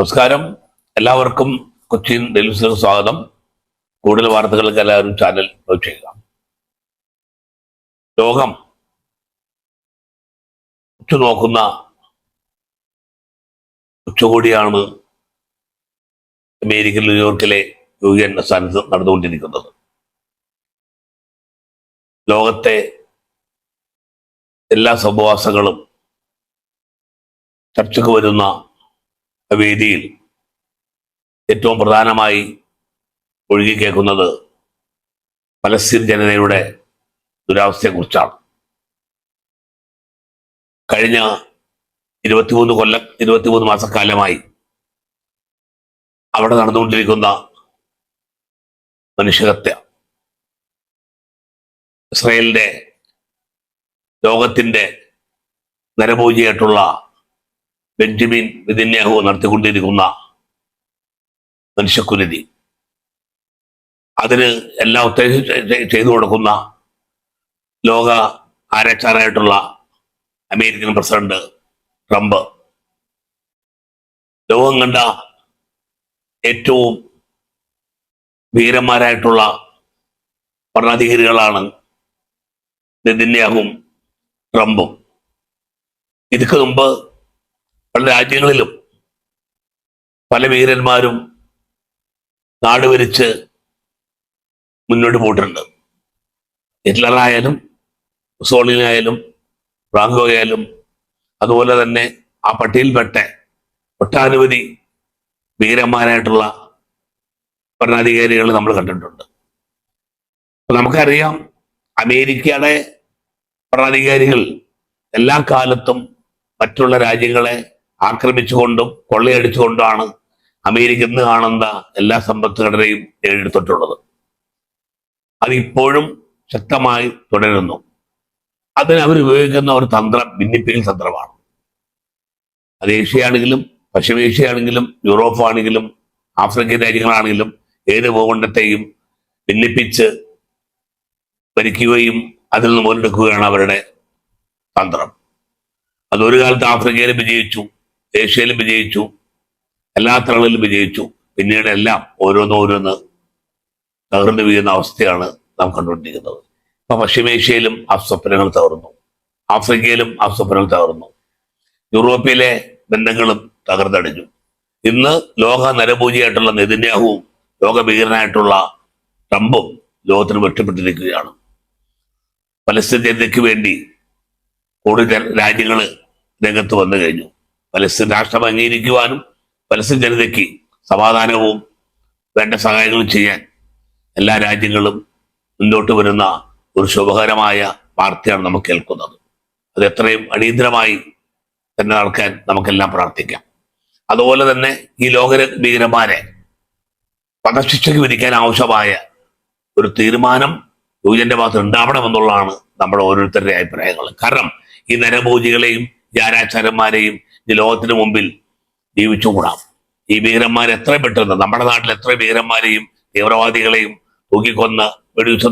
നമസ്കാരം. എല്ലാവർക്കും കൊച്ചിൻ ഡെലിവസിലേക്ക് സ്വാഗതം. കൂടുതൽ വാർത്തകൾക്ക് എല്ലാവരും ചാനൽ ചെയ്യുക. ലോകം ഉറ്റുനോക്കുന്ന ഉച്ചകോടിയാണ് അമേരിക്കൻ ന്യൂയോർക്കിലെ യു എൻ സ്ഥാനത്ത് നടന്നുകൊണ്ടിരിക്കുന്നത്. ലോകത്തെ എല്ലാ സംഭവാസങ്ങളും ചർച്ചയ്ക്ക് വരുന്ന വേദിയിൽ ഏറ്റവും പ്രധാനമായി ഒഴുകി കേൾക്കുന്നത് പലസ്തീൻ ജനതയുടെ ദുരാവസ്ഥയെക്കുറിച്ചാണ്. കഴിഞ്ഞ ഇരുപത്തിമൂന്ന് കൊല്ലം ഇരുപത്തിമൂന്ന് മാസക്കാലമായി അവിടെ നടന്നുകൊണ്ടിരിക്കുന്ന മനുഷ്യഹത്യ ഇസ്രയേലിന്റെ ലോകത്തിന്റെ നരഭൂജിയായിട്ടുള്ള ബെഞ്ചമിൻ വിദിന്യാഹു നടത്തിക്കൊണ്ടിരിക്കുന്ന മനുഷ്യക്കുരുതി. അതിന് എല്ലാം ഉത്തേജിച്ച് ചെയ്തു കൊടുക്കുന്ന ലോക ആരാച്ചാരായിട്ടുള്ള അമേരിക്കൻ പ്രസിഡന്റ് ട്രംപ്. ലോകം കണ്ട ഏറ്റവും വീരന്മാരായിട്ടുള്ള ഭരണാധികാരികളാണ് നെതിന്യാഹും ട്രംപും. ഇതിക്ക് മുമ്പ് പല രാജ്യങ്ങളിലും പല വീരന്മാരും നാടുവരിച്ച് മുന്നോട്ട് പോയിട്ടുണ്ട്. ഹിറ്റ്ലറായാലും മുസോളിനായാലും ഫ്രാങ്കോ ആയാലും അതുപോലെ തന്നെ ആ പട്ടികയിൽപ്പെട്ട ഒട്ടനവധി വീരന്മാരായിട്ടുള്ള ഭരണാധികാരികൾ നമ്മൾ കണ്ടിട്ടുണ്ട്. നമുക്കറിയാം അമേരിക്കയുടെ ഭരണാധികാരികൾ എല്ലാ കാലത്തും മറ്റുള്ള രാജ്യങ്ങളെ ആക്രമിച്ചുകൊണ്ടും കൊള്ളയടിച്ചുകൊണ്ടാണ് അമേരിക്ക ഇന്ന് കാണുന്ന എല്ലാ സമ്പദ്ഘടനയും ഘടനയും നേടിയെടുത്തിട്ടുള്ളത്. അത് ഇപ്പോഴും ശക്തമായി തുടരുന്നു. അതിന് അവർ ഉപയോഗിക്കുന്ന ഒരു തന്ത്രം ഭിന്നിപ്പിക്കൽ തന്ത്രമാണ്. അത് ഏഷ്യയാണെങ്കിലും പശ്ചിമേഷ്യയാണെങ്കിലും യൂറോപ്പ് ആണെങ്കിലും ആഫ്രിക്കൻ രാജ്യങ്ങളാണെങ്കിലും ഏത് ഭൂഖണ്ഡത്തെയും ഭിന്നിപ്പിച്ച് ഭരിക്കുകയും അതിൽ നിന്ന് മുതലെടുക്കുകയാണ് അവരുടെ തന്ത്രം. അതൊരു കാലത്ത് ആഫ്രിക്കയിൽ വിജയിച്ചു ഏഷ്യയിലും വിജയിച്ചു എല്ലാ തലങ്ങളിലും വിജയിച്ചു. പിന്നീട് എല്ലാം ഓരോന്നോരോന്ന് തകർന്നു വീഴുന്ന അവസ്ഥയാണ് നാം കണ്ടുകൊണ്ടിരിക്കുന്നത്. ഇപ്പൊ പശ്ചിമേഷ്യയിലും ആ സ്വപ്നങ്ങൾ തകർന്നു. ആഫ്രിക്കയിലും ആ സ്വപ്നങ്ങൾ തകർന്നു. യൂറോപ്പിലെ ബന്ധങ്ങളും തകർന്നടിഞ്ഞു. ഇന്ന് ലോക നരപൂജയായിട്ടുള്ള നെതിന്യാഹുവും ലോകഭീകരനായിട്ടുള്ള ട്രംപും ലോകത്തിന് വെട്ടപ്പെട്ടിരിക്കുകയാണ് പലസ്തീൻ ജനതയ്ക്ക് വേണ്ടി കൂടുതൽ രാജ്യങ്ങൾ രംഗത്ത് വന്നു കഴിഞ്ഞു. പലസ്തീൻ രാഷ്ട്രം അംഗീകരിക്കുവാനും പലസ്തീൻ ജനതയ്ക്ക് സമാധാനവും വേണ്ട സഹായങ്ങളും ചെയ്യാൻ എല്ലാ രാജ്യങ്ങളും മുന്നോട്ട് വരുന്ന ഒരു ശുഭകരമായ വാർത്തയാണ് നമുക്ക് കേൾക്കുന്നത്. അത് എത്രയും അടിയന്തരമായി തന്നെ നടക്കാൻ നമുക്കെല്ലാം പ്രാർത്ഥിക്കാം. അതുപോലെ തന്നെ ഈ ലോക ഭീകരന്മാരെ വധശിക്ഷയ്ക്ക് വിധിക്കാൻ ആവശ്യമായ ഒരു തീരുമാനം യുവജന്റെ ഭാഗത്ത് ഉണ്ടാവണമെന്നുള്ളതാണ് നമ്മുടെ ഓരോരുത്തരുടെ അഭിപ്രായങ്ങൾ. കാരണം ഈ നരഭോജികളെയും ഈ ആരാചാരന്മാരെയും ഈ ലോകത്തിന് മുമ്പിൽ ജീവിച്ചുകൂടാം. ഈ ഭീകരന്മാർ എത്ര പെട്ടെന്ന് നമ്മുടെ നാട്ടിൽ എത്ര ഭീകരന്മാരെയും തീവ്രവാദികളെയും തൂക്കിക്കൊന്ന് വെടിവെച്ച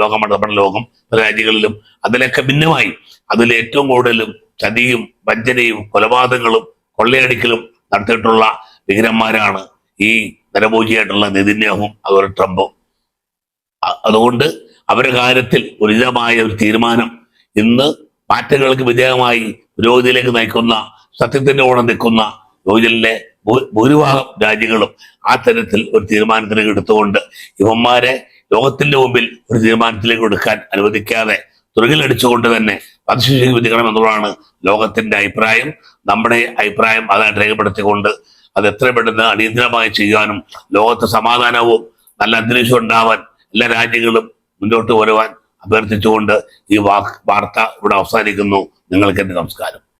ലോകമാണ് നമ്മുടെ ലോകം പല രാജ്യങ്ങളിലും അതിലൊക്കെ ഭിന്നമായി. അതിൽ ഏറ്റവും കൂടുതലും ചതിയും വഞ്ചനയും കൊലപാതകങ്ങളും കൊള്ളയടിക്കലും നടത്തിയിട്ടുള്ള ഭീകരന്മാരാണ് ഈ നരഭോജിയായിട്ടുള്ള നെതിന്യാഹും അതുപോലെ ട്രംപും. അതുകൊണ്ട് അവരുടെ കാര്യത്തിൽ ഉചിതമായ ഒരു തീരുമാനം ഇന്ന് മാറ്റങ്ങൾക്ക് വിധേയമായി പുരോഗതിയിലേക്ക് നയിക്കുന്ന സത്യത്തിന്റെ ഓണം നിൽക്കുന്ന യോജനിലെ ഭൂരിഭാഗം രാജ്യങ്ങളും ആ തരത്തിൽ ഒരു തീരുമാനത്തിലേക്ക് എടുത്തുകൊണ്ട് ഇവന്മാരെ ലോകത്തിന്റെ മുമ്പിൽ ഒരു തീരുമാനത്തിലേക്ക് എടുക്കാൻ അനുവദിക്കാതെ തുറകിലടിച്ചുകൊണ്ട് തന്നെ വധശിക്ഷയ്ക്ക് വിധിക്കണം എന്നുള്ളതാണ് ലോകത്തിന്റെ അഭിപ്രായം. നമ്മുടെ അഭിപ്രായം അതായിട്ട് രേഖപ്പെടുത്തിക്കൊണ്ട് അത് എത്ര പെട്ടെന്ന് അടിയന്തരമായി ചെയ്യാനും ലോകത്ത് സമാധാനവും നല്ല അന്തരീക്ഷം ഉണ്ടാവാൻ എല്ലാ രാജ്യങ്ങളും മുന്നോട്ട് വരുവാൻ അഭ്യർത്ഥിച്ചുകൊണ്ട് ഈ വാർത്ത ഇവിടെ അവസാനിക്കുന്നു. നിങ്ങൾക്ക് എന്റെ നമസ്കാരം.